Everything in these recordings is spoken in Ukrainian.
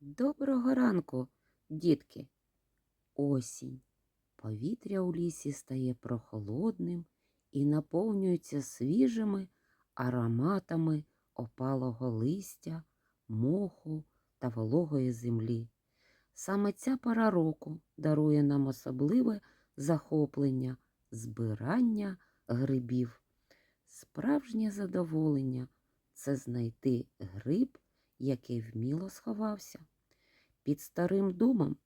Доброго ранку, дітки. Осінь. Повітря у лісі стає прохолодним і наповнюється свіжими ароматами опалого листя, моху та вологої землі. Саме ця пора року дарує нам особливе захоплення збирання грибів. Справжнє задоволення це знайти гриб, який вміло сховався. Під старим домом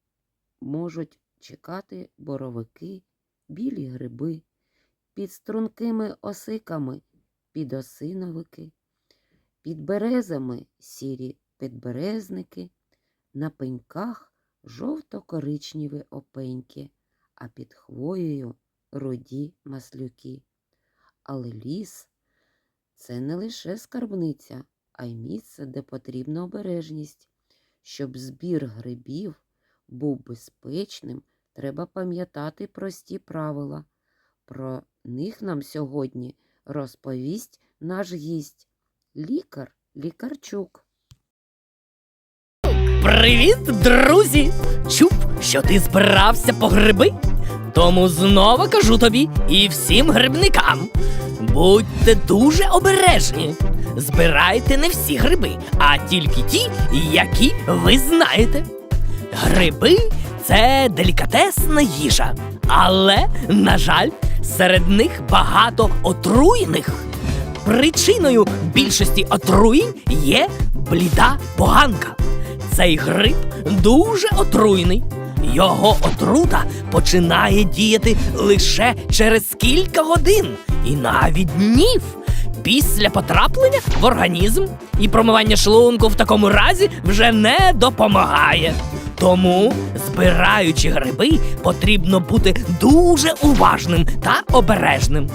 можуть чекати боровики, білі гриби, під стрункими осиками підосиновики, під березами сірі підберезники, на пеньках жовто-коричневі опеньки, а під хвоєю руді маслюки. Але ліс це не лише скарбниця, а й місце, де потрібна обережність. Щоб збір грибів був безпечним, треба пам'ятати прості правила. Про них нам сьогодні розповість наш гість, лікар Лікарчук. Привіт, друзі! Чув, що ти збирався по гриби? Тому знову кажу тобі і всім грибникам. Будьте дуже обережні. Збирайте не всі гриби, а тільки ті, які ви знаєте. Гриби це делікатесна їжа, але, на жаль, серед них багато отруйних. Причиною більшості отруєнь є бліда поганка. Цей гриб дуже отруйний. Його отрута починає діяти лише через кілька годин і навіть днів після потраплення в організм. І промивання шлунку в такому разі вже не допомагає. Тому, збираючи гриби, потрібно бути дуже уважним та обережним.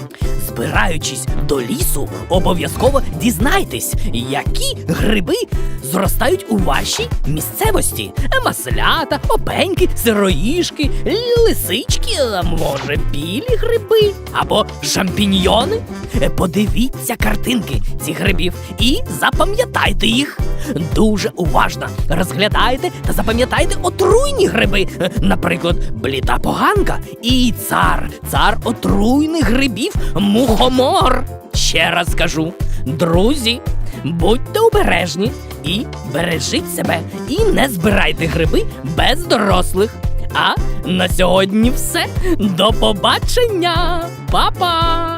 Збираючись до лісу, обов'язково дізнайтесь, які гриби зростають у вашій місцевості. Маслята, опеньки, сироїшки, лисички, може, білі гриби або шампіньйони. Подивіться картинки цих грибів і запам'ятайте їх. Дуже уважно розглядайте та запам'ятайте отруйні гриби, Е, наприклад, бліда поганка і цар, цар отруйних грибів, мухомор. Ще раз кажу, друзі, будьте обережні і бережіть себе, і не збирайте гриби без дорослих. А на сьогодні все. До побачення, Па-па!